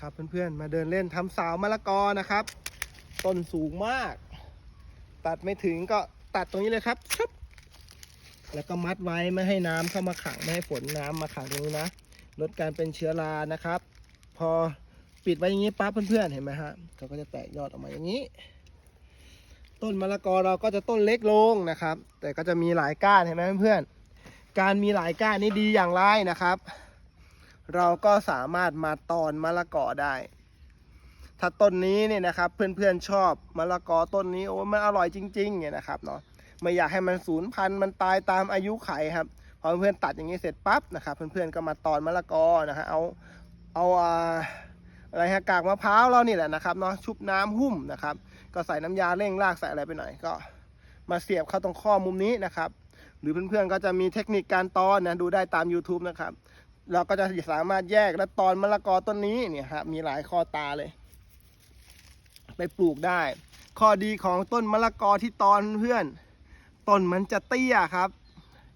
ครับเพื่อนๆ มาเดินเล่นทำสาวมะละกอนะครับ ต้นสูงมาก ตัดไม่ถึงก็ตัดตรงนี้เลยครับชึบแล้วก็มัดไว้ไม่ให้น้ำเข้ามาขังไม่ให้ฝนน้ำมาขังตรงนี้นะลดการเป็นเชื้อรานะครับ พอปิดไว้อย่างนี้ปั๊บเพื่อนๆเห็นไหมฮะเขาก็จะแตกยอดออกมาอย่างนี้ ต้นมะละกอเราก็จะต้นเล็กลงนะครับ แต่ก็จะมีหลายก้านเห็นไหมเพื่อนๆการมีหลายก้านนี่ดีอย่างไรนะครับ เราก็สามารถมาตอนมะละกอได้ ถ้าต้นนี้เนี่ยนะครับเพื่อนๆชอบมะละกอต้นนี้โอ้มันอร่อยจริงๆเนี่ยนะครับเนาะไม่อยากให้มันสูญพันธุ์มันตายตามอายุไขครับพอเพื่อนๆตัดอย่างนี้เสร็จปั๊บนะครับเพื่อนๆก็มาตอนมะละกอนะฮะเอาเอาอะไรฮะกากมะพร้าวเรานี่แหละนะครับเนาะชุบน้ำหุ้มนะครับ ก็ใส่น้ำยาเร่งรากใส่อะไรไปหน่อยก็มาเสียบเข้าตรงข้อมุมนี้นะครับ หรือเพื่อนๆก็จะมีเทคนิคการตอนนะดูได้ตาม YouTube นะครับ เราก็จะสามารถแยกและตอนมะละกอต้นนี้เนี่ยครับมีหลายข้อตาเลย ไปปลูกได้ ข้อดีของต้นมะละกอที่ตอนเพื่อน ต้นมันจะเตี้ยครับ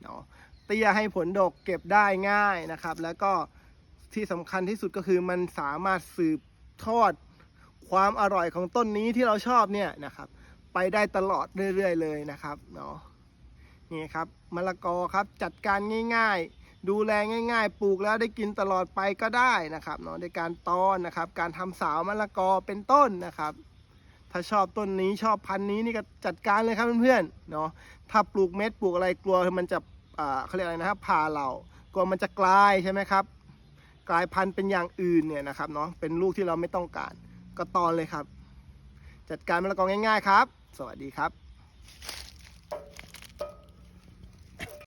เนาะเตี้ยให้ผลดกเก็บได้ง่ายนะครับ แล้วก็ที่สำคัญที่สุดก็คือมันสามารถสืบทอดความอร่อยของต้นนี้ที่เราชอบเนี่ยนะครับ ไปได้ตลอดเรื่อยๆเลยนะครับเนาะนี่ครับมะละกอครับจัดการง่าย ๆ ดูแลง่ายๆ ปลูกแล้วได้กินตลอดไปก็ได้นะครับเนาะในการตอนนะครับ การทำสาวมะละกอเป็นต้นนะครับ ถ้าชอบต้นนี้ชอบพันธุ์นี้นี่ก็จัดการเลยครับเพื่อนๆเนาะถ้าปลูกเม็ดปลูกอะไรกลัวมันจะอ่าเขาเรียกอะไรนะครับผ่าเหล่ากลัวมันจะกลายใช่ไหมครับ กลายพันธุ์เป็นอย่างอื่นเนี่ยนะครับเนาะเป็นลูกที่เราไม่ต้องการก็ตอนเลยครับ จัดการมะละกอง่าย ๆ ครับ สวัสดีครับ